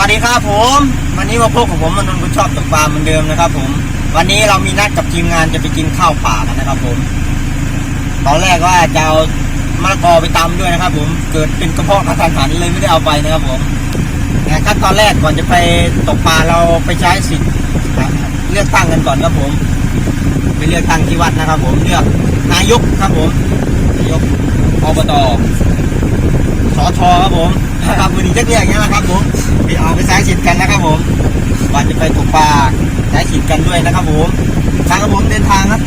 วัสดีครับผมวันนี้มาพบกับผมมนนท์คุณชอบตกปลาเหมือนเดิมนะครับ ผม วันนี้เรามีนัดกับทีมงานจะไปกินข้าวป่ากันนะครับ ผม ตอนแรกว่าจะเอามะละกอไปตำด้วยนะครับ ผมเกิดเป็นกระเพาะกระทันหันเลยไม่ได้เอาไปนะครับ ผมงั้นขั้นตอนแรกก่อนจะไปตกปลาเราไปใช้สิทธิ์เลือกตั้งกันก่อนครับผม ไปเลือกตั้งที่วัดนะครับ ผมเลือกนายกครับผมนายกอบตสอทอครับผมครับวันนี้จะเรียกอย่างนี้นะครับผม ไปเอาไปใช้สิทธิ์กันนะครับผมวันจะไปตกปลาใช้สิทธิ์กันด้วยนะครับผมทางครับผมเดินทางครับ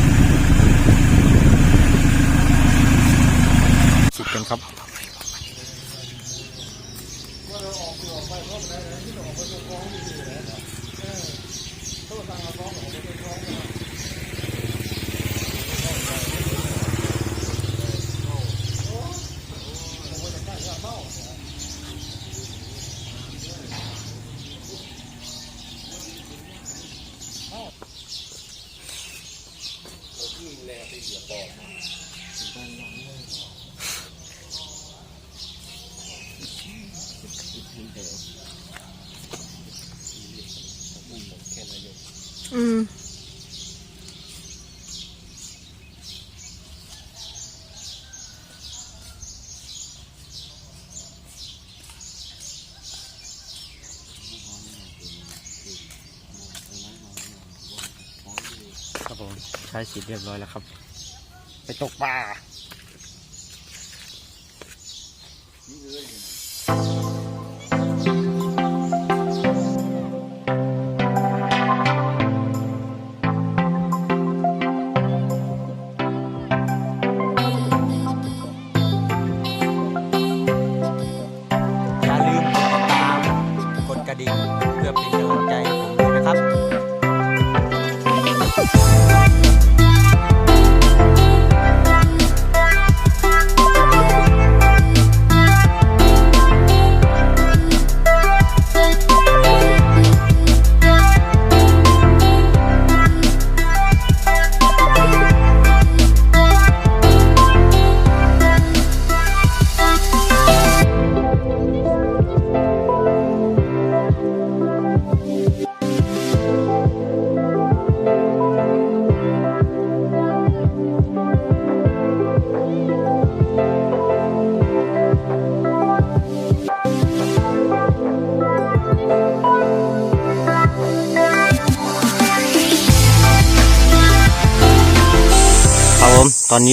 สิทธิ์กันครับ ครับผมใช้สิทธิ์เรียบร้อยแล้วครับ ไปตกปลาอย่า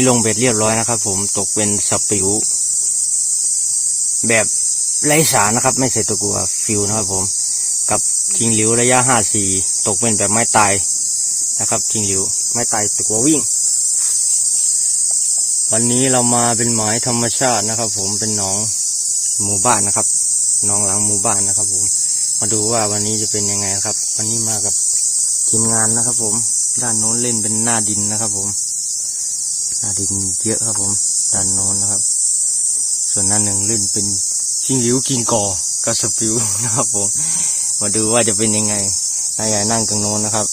ลงเบ็ดเรียบร้อยนะครับผมตกเป็นสปิว แบบไร้สารนะครับ ไม่ใส่ตะกัวฟิวนะครับผม กับทิงหลิวระยะห้าสี่ตกเป็นแบบไม้ตายนะครับทิงหลิวไม้ตายตะกัววิ่ง วันนี้เรามาเป็นหมายธรรมชาตินะครับ ผมเป็นหนองหมู่บ้านนะครับหนองหลังหมู่บ้านนะครับ ผม มาดูว่าวันนี้จะเป็นยังไงครับ วันนี้มากับทีมงานนะครับ ผมด้านโน้นเล่นเป็นหน้าดินนะครับ ผม หน้าดินเยอะครับผมด้านโน้นนะครับ ส่วนหน้าหนึ่งเล่นเป็นชิงหลิวกิงกอกับสปิวนะครับผม มาดูว่าจะเป็นยังไงนายใหญ่นั่งตรงโน้นนะครับ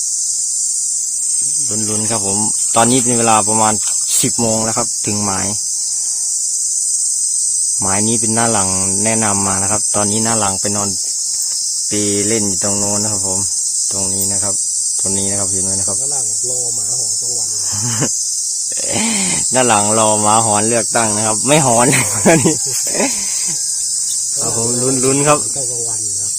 ลุ้นๆครับผม ตอนนี้เป็นเวลาประมาณสิบโมงแล้วครับ ถึงหมาย หมายนี้เป็นหน้าหลังแนะนำมานะครับ ตอนนี้หน้าหลังไปนอนไปเล่นอยู่ตรงโน้นนะครับ ผม ตรงนี้นะครับ ตรงนี้นะครับเห็นไหมนะครับก็นั่งรอหมาหอนทั้งวัน ด้านหลังรอหมาหอนเลือกตั้งนะครับ ไม่หอนนี่ครับผมลุ้นลุ้นๆครับก็กลางวันครับ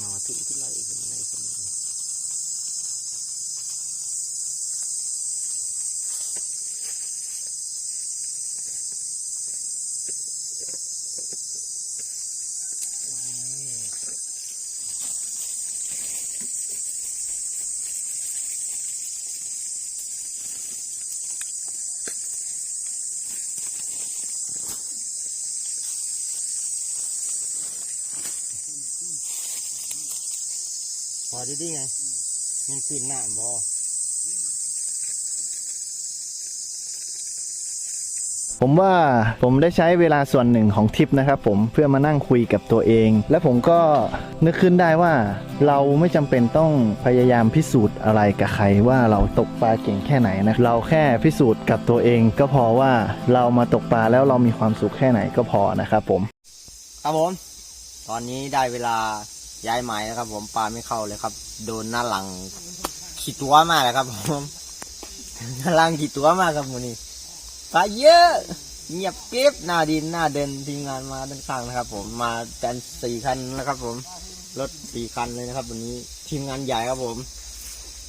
งอที่ที่ไรเป็นอะไรเป็นอะ ดีดีไงมันขึ้นหน้าบอผมว่าผมได้ใช้เวลาส่วนหนึ่งของทริปนะครับผมเพื่อมานั่งคุยกับตัวเอง และผมก็นึกขึ้นได้ว่า เราไม่จำเป็นต้องพยายามพิสูจน์อะไรกับใครว่าเราตกปลาเก่งแค่ไหนนะเราแค่พิสูจน์กับตัวเอง ก็พอว่าเรามาตกปลาแล้วเรามีความสุขแค่ไหนก็พอนะครับผม ครับผม ตอนนี้ได้เวลา ย้ายหมายแล้วครับ ผมปลาไม่เข้าเลยครับ โดนหน้าหลังขีดตัวมากเลยครับผมหน้าหลังขีดตัวมากครับมูนี่ปลาเยอะเงียบเก็บหน้าดินหน้าเดินทีมงานมาด้านข้างนะครับ ผมมากันสี่คันนะครับ ผมรถสี่คันเลยนะครับ วันนี้ทีมงานใหญ่ครับผม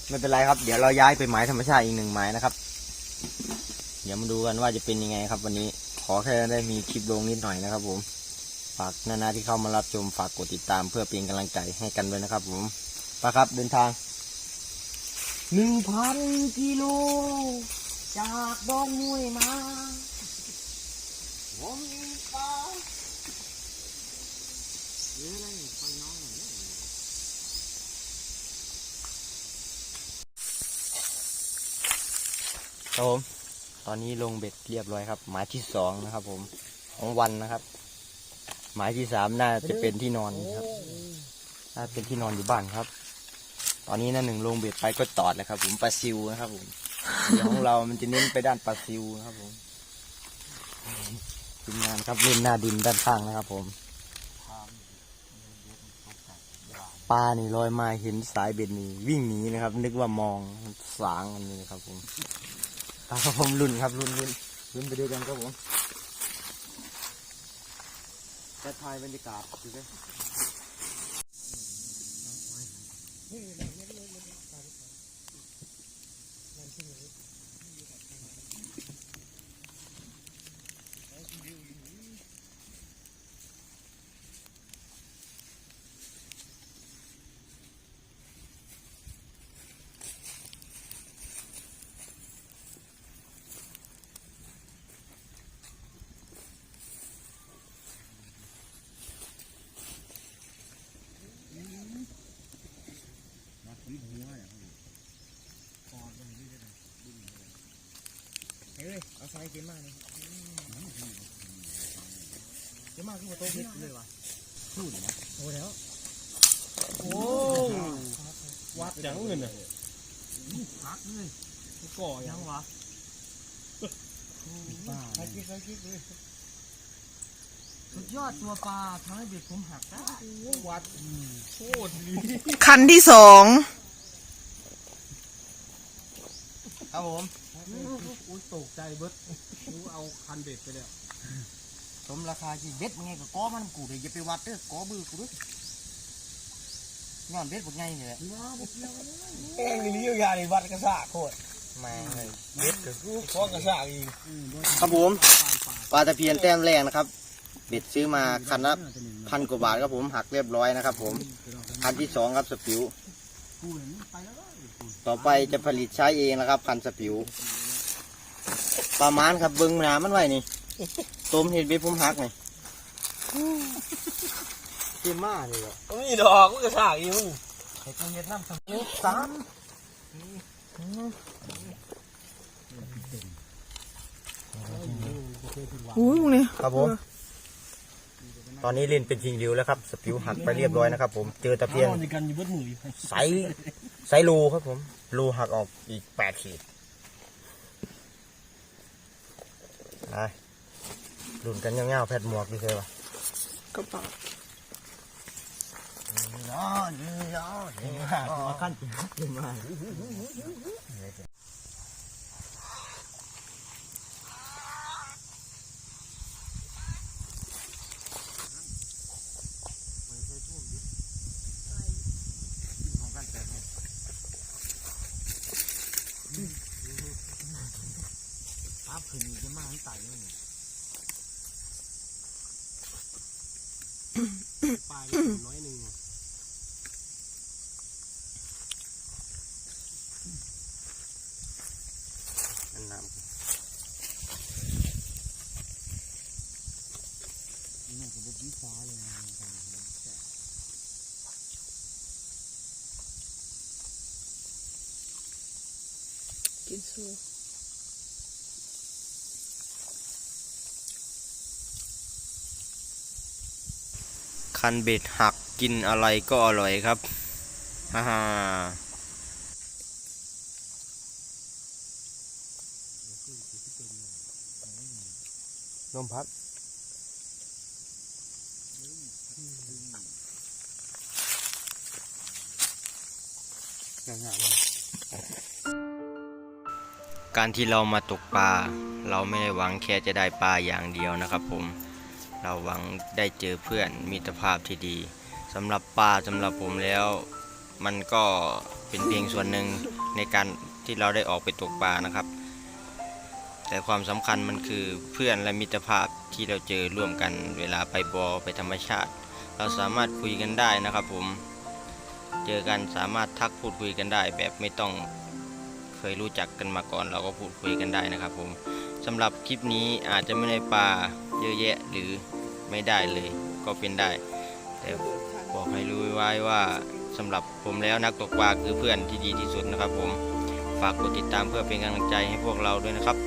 ไม่เป็นไรครับ เดี๋ยวเราย้ายไปหมายธรรมชาติอีกหนึ่งหมายนะครับ เดี๋ยวมาดูกันว่าจะเป็นยังไงครับ วันนี้ขอแค่ได้มีคลิปลงนิดหน่อยนะครับ ผม ฝากนานาที่เข้ามารับชมฝากกดติดตามเพื่อเป็นกำลังใจให้กันด้วยนะครับผมไปครับเดินทางหนึ่งพันกิโล จากดอนมวยมาผมมีปลาเยอะเลยไปน้องหน่อยครับผม ตอนนี้ลงเบ็ดเรียบร้อยครับ หมายที่สองนะครับผม ของวันนะครับ หมายที่สามน่าจะเป็นที่นอนครับ น่าเป็นที่นอนอยู่บ้านครับ ตอนนี้นั่นหนึ่งลงเบ็ดไปก็ตอดเลยครับ ผมปลาซิวนะครับผมเดี๋ยวของเรามันจะเน้นไปด้านปลาซิวนะครับผมทีมงานครับเล่นหน้าดินด้านข้างนะครับ ผมปลานี่ลอยมาเห็นสายเบ็ดนี่วิ่งหนีนะครับ นึกว่ามองสางกันเลยครับ ผมครับผมรุ่นครับรุ่นรุ่นรุ่นไปด้วยกันครับผม จะถ่ายบรรยากาศดูดิวยเฮ้ยเอาไซเกมมากเลย เกมมากขึ้นมาโต๊ะนิดเลยวะพูดนะโอ้แล้ว โอ้วัดยังเงินอะพักเลยก่อยัยังงวะใครคิดใครคิดเลยสุดยอดตัวปลาทำให้เบ็ดผมหักได้โอ้วัดโคตรดีคันที่สองครับผมโอ้ยตกใจเบิดกูเอาคันเบ็ดไปแล้วส มราคาที่เบ็ดมันไงก็ก้อมันกูเลยอย่าไปวัดเด้อก้อบือกูด้วยย้อนเบ็ดพวกไงนี่แหละแม่งนี่ยาในวัดกระซ่าโคตรแม่งเลยเบ็ดก็คือฟ้องกระซ่าอีกครับผมปลาตะเพียนแต้มแรกนะครับ เบ็ดซื้อมาคันละพันกว่าบาทครับผมหักเรียบร้อยนะครับ ผมคันที่สองครับสปิวต่อไปจะผลิตใช้เองนะครับ คันสปิวประมาณครับเบิ้งหนามันไว้นี่ ต้มเห็ดเบ็ดผมหักนี่เต็มมาเลยเหรอนี่ดอกกระซ่าอีกมึงเห็ดเห็ดน้ำสปิวสามอู้เนี่ยครับผมตอนนี้เล่นเป็นชิงริวแล้วครับ สปิวหักไปเรียบร้อยนะครับผมเจอตะเพียนนอนกันอยู่เบิดมืออยู่ไซส์ไซส์รูครับผมรูหักออกอีกแปดขีดไป รุ่นกันเงี้ยวๆแพทหมวกดีเคยวะกระเป๋าย้อนย้อนมาขั้นขึ้นมาปั๊บขึ้นจะมาไต่เลย ปลายน้อยหนึ่ง นั่นน้ำ กินซู คันเบ็ดหักกินอะไรก็อร่อยครับฮ่าฮ่าลมพัดการที่เรามาตกปลา เราไม่ได้หวังแค่จะได้ปลาอย่างเดียวนะครับผม เราหวังได้เจอเพื่อนมิตรภาพที่ดีสำหรับปลาสำหรับผมแล้ว มันก็เป็นเพียงส่วนหนึ่งในการที่เราได้ออกไปตกปลานะครับ แต่ความสำคัญมันคือเพื่อนและมิตรภาพที่เราเจอร่วมกันเวลาไปบอไปธรรมชาติ เราสามารถคุยกันได้นะครับผมเจอกันสามารถทักพูดคุยกันได้ แบบไม่ต้องเคยรู้จักกันมาก่อน เราก็พูดคุยกันได้นะครับผม สำหรับคลิปนี้อาจจะไม่ได้ปลาเยอะแยะหรือไม่ได้เลยก็เป็นได้ แต่บอกให้รู้ไว้ว่าสำหรับผมแล้วนักตกปลาคือเพื่อนที่ดีที่สุดนะครับผม ฝากกดติดตามเพื่อเป็นกำลังใจให้พวกเราด้วยนะครับ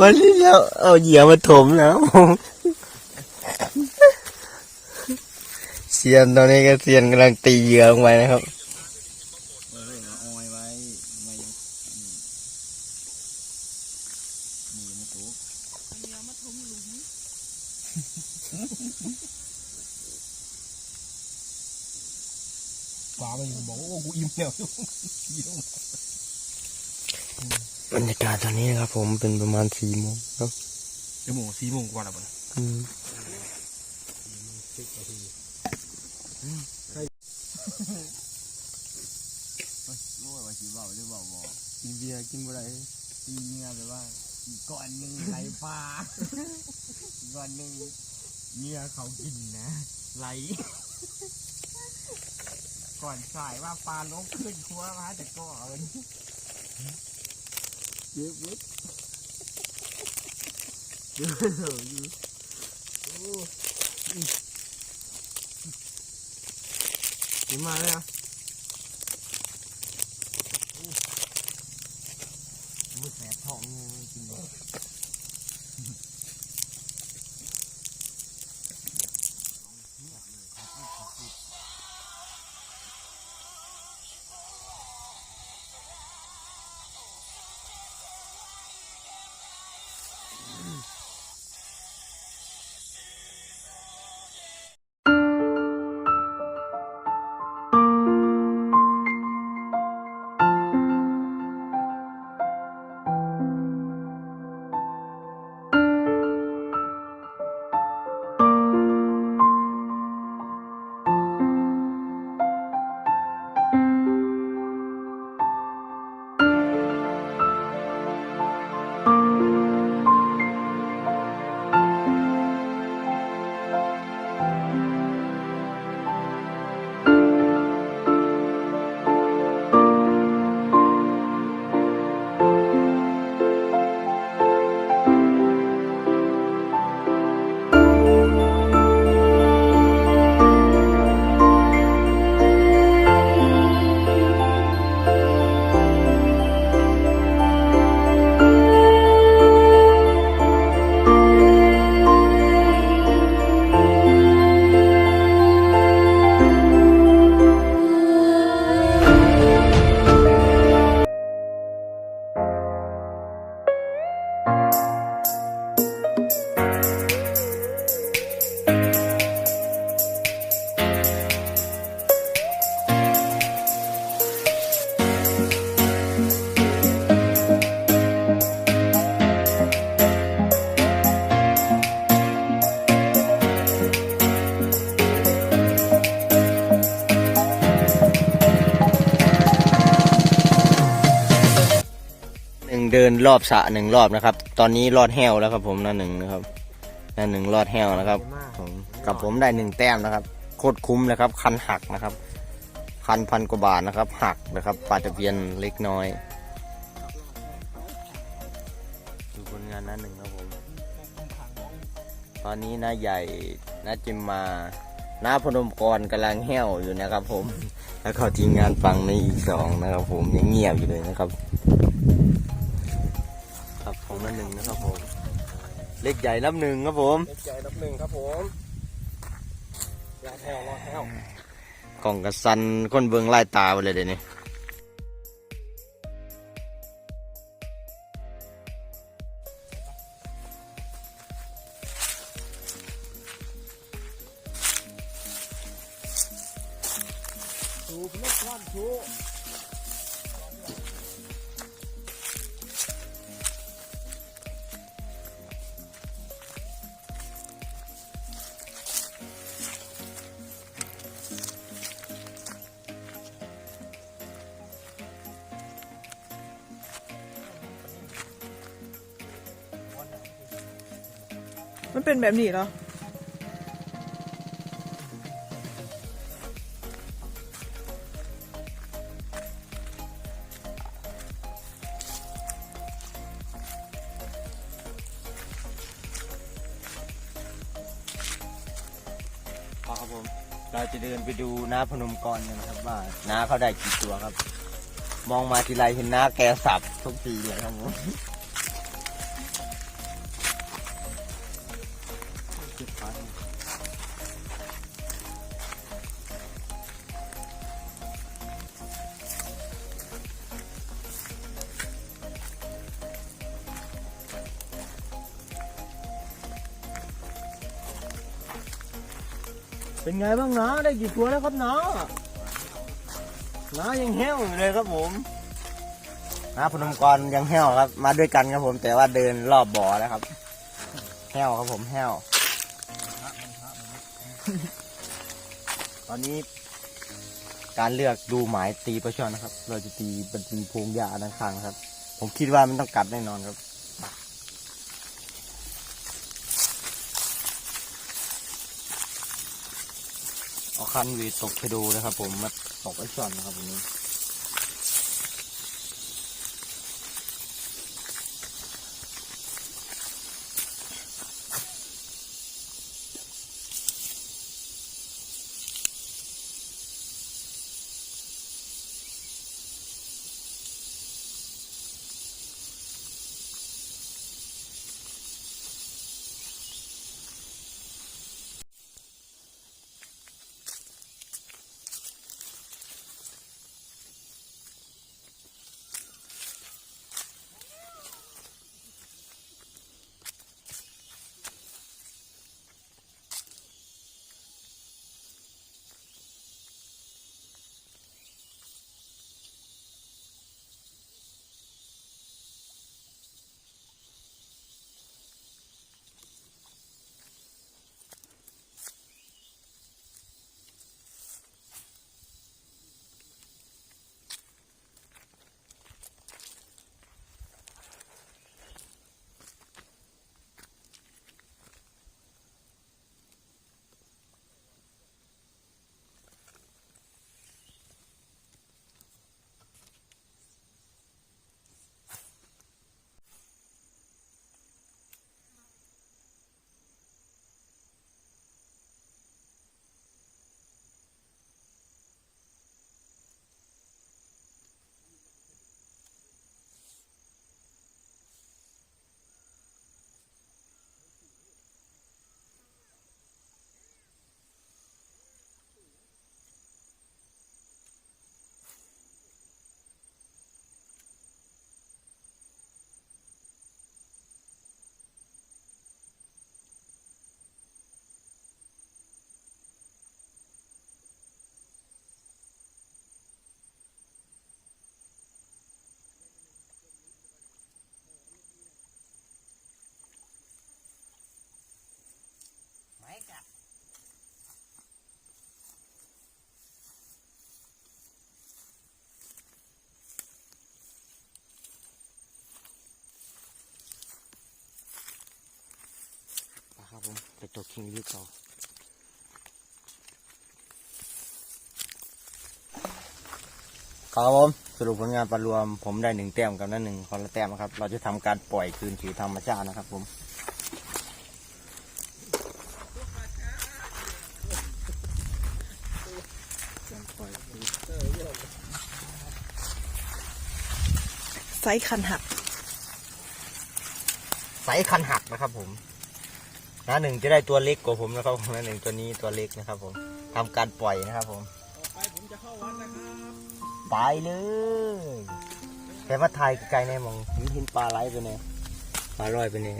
วันนี้แล้วเอาเหยื่อมาถมแล้วเซียนตอนนี้ก็เซียนกำลังตีเหยื่อลงไปนะครับเอาไว้ไว้ไม่นี่ไม่ถูกปลาไม่อยู่บอกว่าโอ้กูอิ่มแล้ว บรรยากาศตอนนี้นะครับ ผมเป็นประมาณสี่โมงครับเดี๋ยวโมงสี่โมงกว่าแล้วบ่นะอืมรู้ว่าสิเบาหรือเบาบ่กินเบียร์กินบ่ได้ตีเงี้ยไปว่าอีกก้อนหนึ่งไหลปลาอีกก้อนหนึ่งเมียเขากินนะไหลก่อนสายว่าปลาล้มขึ้นครัวมาแต่ก็เอาวัน นี้เยอะเว้ยเย อะเลยอยู่โอ้ยกินมาเลยอะมือแสบท้องเลยกินเลยเดินรอบสระหนึ่งรอบนะครับ ตอนนี้รอดแห้วแล้วครับ ผมหน้าหนึ่งนะครับหน้าหนึ่งรอดแห้วนะครับ ผมกับผมได้หนึ่งแต้มนะครับ โคตรคุ้มเลยครับ คันหักนะครับ คันพันกว่าบาทนะครับ หักนะครับปลาตะเพียนเล็กน้อยดูผลงานหน้าหนึ่งครับผม ตอนนี้น้าใหญ่น้าจิมมาน้าพนมกรกำลังแห้วอยู่นะครับ ผม แล้วก็ทีมงานฟังในอีกสองนะครับ ผมยังเงียบอยู่เลยนะครับครับ ของน้าหนึ่งนะครับผม เล็กใหญ่น้ำหนึ่งครับผม เล็กใหญ่นับหนึ่งครับผมรอดแถวรอดแถวกล่องกระสันก้นเบืองไล่ตาไปเลยเดี๋ยวนี้ชูคุณไม่คว่ำชู เป็นแบบนี้เหรอครับผมเราจะเดินไปดูน้าพนมกรกันนะครับว่าน้าเขาได้กี่ตัวครับ มองมาทีไรเห็นน้าแกสับทุกทีเลยครับผม ไงบ้างนะได้กี่ตัวแล้วครับน้าน้ายังแห้วอยู่เลยครับผมน้าพนมกรยังแห้วครับ มาด้วยกันครับผม แต่ว่าเดินรอบบ่อแล้วครับ แห้วครับผมแห้ว ตอนนี้การเลือกดูหมายตีปลาช่อนนะครับ เราจะตีเป็นตีพงหญ้าด้านข้างนะครับ ผมคิดว่ามันต้องกัดแน่นอนครับ เอา คันวีตกไปดูนะครับผมมาตกไอ้ช่อนนะครับผม วันนี้ตัวคิงหรือเปล่าครับผมสรุปผลงานปลารวม ผมได้หนึ่งแต้มกับนั่นหนึ่งคนละแต้มนะครับ เราจะทำการปล่อยคืนสู่ธรรมชาตินะครับผมไซส์คันหักไซส์คันหักนะครับผม น้าหนึ่งจะได้ตัวเล็กกว่าผมนะครับผมน้าหนึ่งตัวนี้ตัวเล็กนะครับผมทำการปล่อยนะครับผมไปผมจะเข้าวัดนะครับไปเลยแต่ว่าไทยไกลแน่มองเห็นเห็นปลาไหลไปเนี่ยปลาลอยไปเนี่ย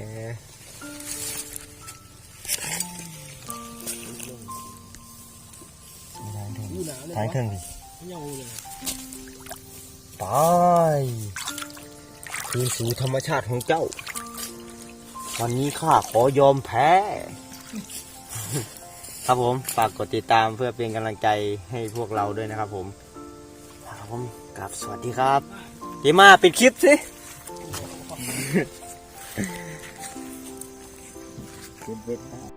ถ่ายเครื่องดิเงายไปคืนสู่ธรรมชาติของเจ้า วันนี้ข้าขอยอมแพ้ ครับผมฝากกดติดตามเพื่อเป็นกำลังใจให้พวกเราด้วยนะครับผมครับผมกลับสวัสดีครับเจมาปิดคลิปสิปิดเบ็ด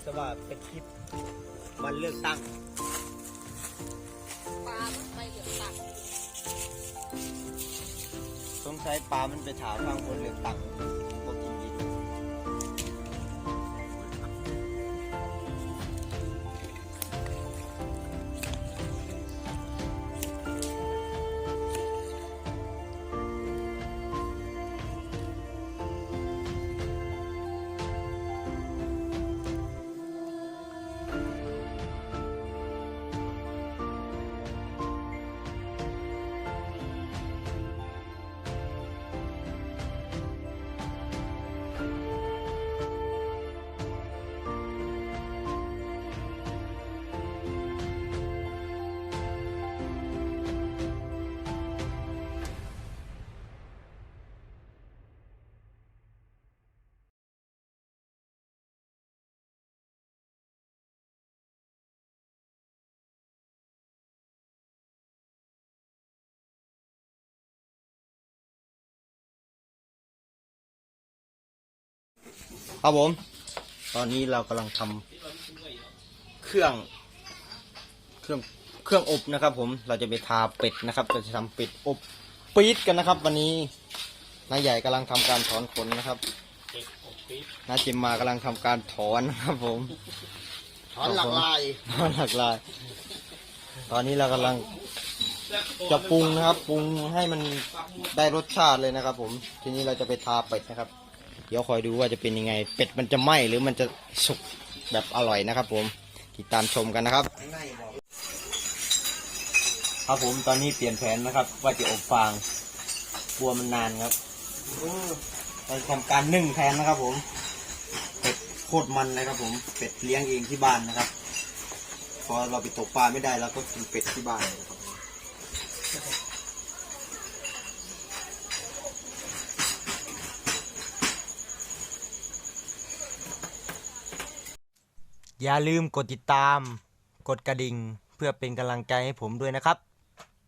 อันนี้คิดก็ว่าเป็นคลิปวันเลือกตั้งปลามันไปเหลืองตักสงสัยปลามันไปถามทางคนเลือกตั้ง ครับผม ตอนนี้เรากำลังทำเครื่องเครื่องเครื่องอบนะครับ ผมเราจะไปทาเป็ดนะครับเราจะทำเป็ดอบปี๊ดกันนะครับ วันนี้นายใหญ่กำลังทำการถอนขนนะครับนาจิมมากำลังทำการถอนนะครับ ผม ถอนหลักลายถอนหลักลาย ตอนนี้เรากำลังจะปรุงนะครับปรุงให้มันได้รสชาติเลยนะครับ ผม ทีนี้เราจะไปทาเป็ดนะครับ เดี๋ยวคอยดูว่าจะเป็นยังไง เป็ดมันจะไหม้หรือมันจะสุกแบบอร่อยนะครับ ผมติดตามชมกันนะครับ ครับผมตอนนี้เปลี่ยนแผนนะครับ ว่าจะอบฟางกลัวมันนานครับเราทำการนึ่งแทนนะครับ ผม เป็ดโคตรมันเลยครับ ผม เป็ดเลี้ยงเองที่บ้านนะครับ พอเราไปตกปลาไม่ได้เราก็กินเป็ดที่บ้านเลยครับ อย่าลืมกดติดตาม กดกระดิ่ง เพื่อเป็นกำลังใจให้ผมด้วยนะครับ